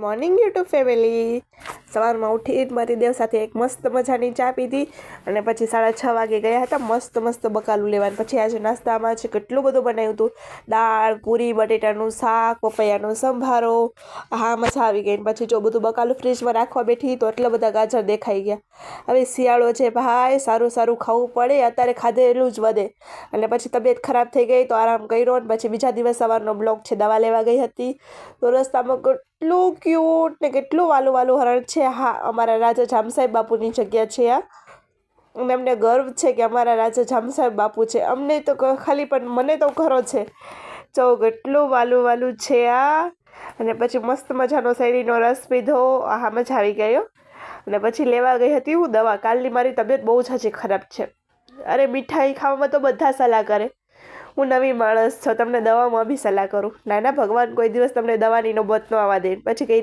Morning YouTube family સવારમાં ઉઠી મારી દેવ સાથે એક મસ્ત મજાની ચા પીધી અને પછી સાડા છ વાગે ગયા હતા, મસ્ત મસ્ત બકાલું લેવાનું. પછી આજે નાસ્તામાં છે કેટલું બધું બનાવ્યું હતું? દાળ, પૂરી, બટેટાનું શાક, પપૈયાનો સંભારો. હા, મજા આવી ગઈ પછી જો બધું બકાલું ફ્રીજમાં રાખવા બેઠી તો એટલા બધા ગાજર દેખાઈ ગયા. હવે શિયાળો છે ભાઈ, સારું સારું ખાવું પડે, અત્યારે ખાધેલું જ વધે. અને પછી તબિયત ખરાબ થઈ ગઈ તો આરામ કર્યો અને પછી બીજા દિવસ સવારનો બ્લોગ છે, દવા લેવા ગઈ હતી. તો રસ્તામાં કેટલું ક્યુટ ને કેટલું વાલું વાલું હરણ છે. હા, અમારા રાજા જામસાહેબ બાપુની જગ્યા છે આ. અને અમને ગર્વ છે કે અમારા રાજા જામસાહેબ બાપુ છે. અમને તો ખાલી પણ મને તો ખરો છે. જો એટલું વાલું વાલું છે આ. અને પછી મસ્ત મજાનો શેરડીનો રસ પીધો. આહા, મજા આવી ગયો અને પછી લેવા ગઈ હતી હું દવા. કાલની મારી તબિયત બહુ જ હજી ખરાબ છે. અરે, મીઠાઈ ખાવામાં તો બધા સલાહ કરે. હું નવી માણસ છું. તમને દવામાં બી સલાહ કરું. ના ના ભગવાન કોઈ દિવસ તમને દવાની નોબત ન આવવા દે. પછી કઈ